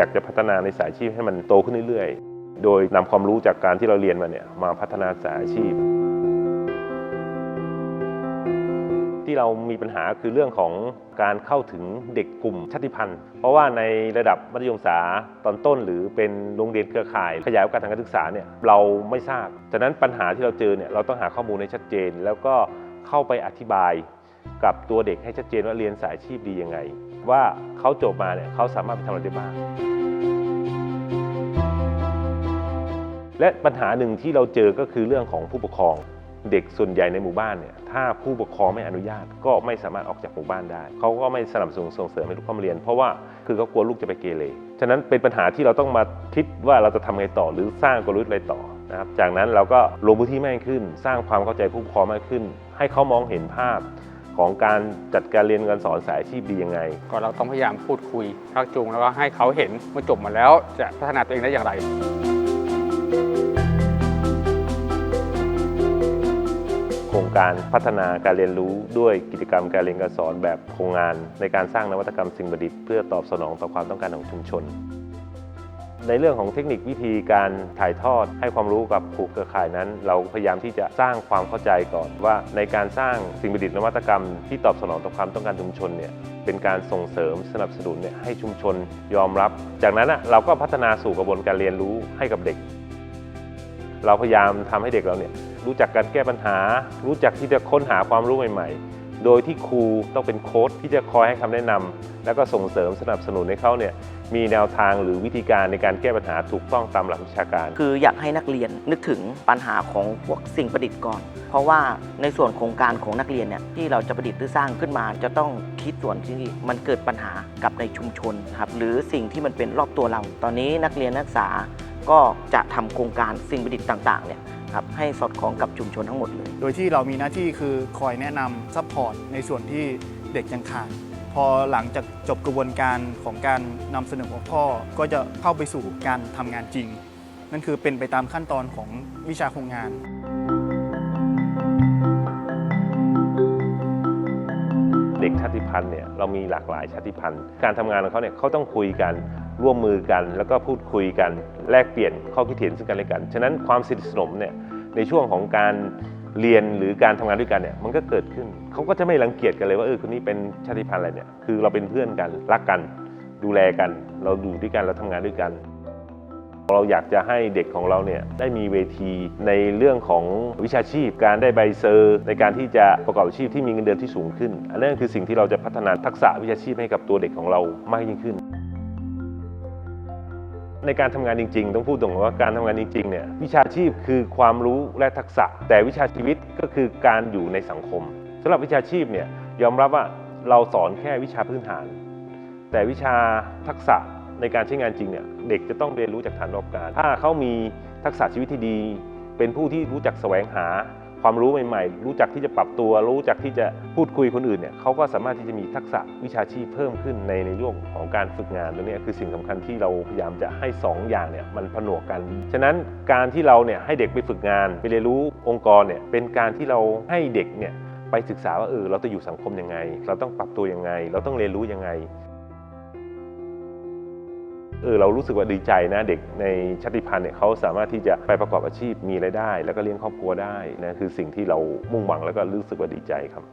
อยากจะพัฒนาในสายอาชีพให้มันโตขึ้นเรื่อยๆ โดยนำความรู้จากการที่เราเรียนมาเนี่ยมาพัฒนาสายอาชีพ ที่เรามีปัญหาคือเรื่องของการเข้าถึงเด็กกลุ่มชาติพันธุ์ เพราะว่าในระดับมัธยมศึกษาตอนต้น หรือเป็นโรงเรียนเครือข่าย ขยายโอกาสทางการศึกษาเนี่ยเราไม่ทราบฉะนั้นปัญหาที่เราเจอเนี่ยเราต้องหาข้อมูลให้ชัดเจน แล้วก็เข้าไปอธิบายกับตัวเด็กให้ชัดเจนว่าเรียนสายอาชีพดียังไง ว่าเขาจบมาเนี่ยเขาสามารถไปทำอะไรได้บ้าง และปัญหาหนึ่งที่เราเจอก็คือเรื่องของผู้ปกครอง เด็กส่วนใหญ่ในหมู่บ้านเนี่ยถ้าผู้ปกครองไม่อนุญาตก็ไม่สามารถออกจากหมู่บ้านได้เขาก็ไม่สนับสนุนส่งเสริมให้ลูกเข้ามาเรียน เพราะว่าคือเขากลัวลูกจะไปเกเรฉะนั้นเป็นปัญหาที่เราต้องมาคิดว่าเราจะทำไงต่อหรือสร้างกลยุทธ์อะไรต่อนะครับจากนั้นเราก็ลงพื้นที่มากขึ้น สร้างความเข้าใจผู้ปกครองมากขึ้น ให้เขามองเห็นภาพของการจัดการเรียนการสอนสายอาชีพดียังไง ก็เราต้องพยายามพูดคุยชักจูงแล้วก็ให้เขาเห็นเมื่อจบมาแล้วจะพัฒนาตัวเองได้อย่างไร รงการพัฒนาการเรียนรู้ด้วยกิจกรรมการเรียนการสอนแบบโครงงาน ในการสร้างนวัตกรรมสิ่งประดิษฐ์เพื่อตอบสนองต่อความต้องการของชุมชน ในเรื่องของเทคนิควิธีการถ่ายทอดให้ความรู้กับครูเครือข่ายนั้น เราพยายามที่จะสร้างความเข้าใจก่อนว่า ในการสร้างสิ่งประดิษฐ์นวัตกรรมที่ตอบสนองต่อความต้องการชุมชนเนี่ยเป็นการส่งเสริมสนับสนุนเนี่ยให้ชุมชนยอมรับ จากนั้นเราก็พัฒนาสู่กระบวนการเรียนรู้ให้กับเด็ก เราพยายามทำให้เด็กเราเนี่ย รู้จักการแก้ปัญหา รู้จักที่จะค้นหาความรู้ใหม่ ๆ โดยที่ครูต้องเป็นโค้ชที่จะคอยให้คำแนะนำแล้วก็ส่งเสริมสนับสนุนให้เขาเนี่ยมีแนวทางหรือวิธีการในการแก้ปัญหาถูกต้องตามหลักวิชาการ คืออยากให้นักเรียนนึกถึงปัญหาของพวกสิ่งประดิษฐ์ก่อน เพราะว่าในส่วนโครงการของนักเรียนเนี่ยที่เราจะประดิษฐ์หรือสร้างขึ้นมา จะต้องคิดส่วนที่มันเกิดปัญหากับในชุมชนครับหรือสิ่งที่มันเป็นรอบตัวเรา ตอนนี้นักเรียนนักศึกษาก็จะทำโครงการสิ่งประดิษฐ์ต่างๆเนี่ย ครับให้สอดคล้องกับชุมชนทั้งหมดเลย โดยที่เรามีหน้าที่คือคอยแนะนำซัพพอร์ตในส่วนที่เด็กยังขาดพอหลังจากจบกระบวนการของการนำเสนอหัวข้อก็จะเข้าไปสู่การทำงานจริง นั่นคือเป็นไปตามขั้นตอนของวิชาโครงงานเด็กชาติพันธุ์เนี่ยเรามีหลากหลายชาติพันธุ์ การทำงานของเขาเนี่ยเขาต้องคุยกัน ร่วมมือกัน แล้วก็พูดคุยกันแลกเปลี่ยนข้อคิดเห็นซึ่งกันและกัน ฉะนั้นความสนิทสนมเนี่ยในช่วงของการเรียนหรือการทำงานด้วยกันเนี่ยมันก็เกิดขึ้นเขาก็จะไม่รังเกียจกันเลยว่าเออคนนี้เป็นชาติพันธุ์อะไรเนี่ยคือเราเป็นเพื่อนกันรักกัน ดูแลกัน เราดูด้วยกันเราทำงานด้วยกัน เราอยากจะให้เด็กของเราเนี่ยได้มีเวทีในเรื่องของวิชาชีพ การได้ใบเซอร์ ในการที่จะประกอบอาชีพที่มีเงินเดือนที่สูงขึ้น อันนั้นคือสิ่งที่เราจะพัฒนาทักษะวิชาชีพให้กับตัวเด็กของเรามากยิ่งขึ้น ในการทำงานจริง ๆ ต้องพูดตรงๆว่าการทำงานจริงๆเนี่ยวิชาชีพคือความรู้และทักษะ แต่วิชาชีวิตก็คือการอยู่ในสังคมสำหรับวิชาชีพเนี่ยยอมรับว่าเราสอนแค่วิชาพื้นฐาน แต่วิชาทักษะในการใช้งานจริงเนี่ยเด็กจะต้องเรียนรู้จากฐานรอบการ ถ้าเขามีทักษะชีวิตที่ดี เป็นผู้ที่รู้จักแสวงหา ความรู้ใหม่ๆ รู้จักที่จะปรับตัว รู้จักที่จะพูดคุยคนอื่นเนี่ยเขาก็สามารถที่จะมีทักษะวิชาชีพเพิ่มขึ้นในในเรื่องของการฝึกงานตรงนี้คือสิ่งสำคัญที่เราพยายามจะให้สองอย่างเนี่ยมันผนวกกัน ฉะนั้นการที่เราเนี่ยให้เด็กไปฝึกงาน ไปเรียนรู้องค์กรเนี่ยเป็นการที่เราให้เด็กเนี่ยไปศึกษาว่าเออเราจะอยู่สังคมยังไง เราต้องปรับตัวยังไง เราต้องเรียนรู้ยังไง เออเรารู้สึกว่าดีใจนะเด็กในชาติพันธุ์เนี่ยเขาสามารถที่จะไปประกอบอาชีพมีรายได้ แล้วก็เลี้ยงครอบครัวได้นะคือสิ่งที่เรามุ่งหวังแล้วก็รู้สึกว่าดีใจครับ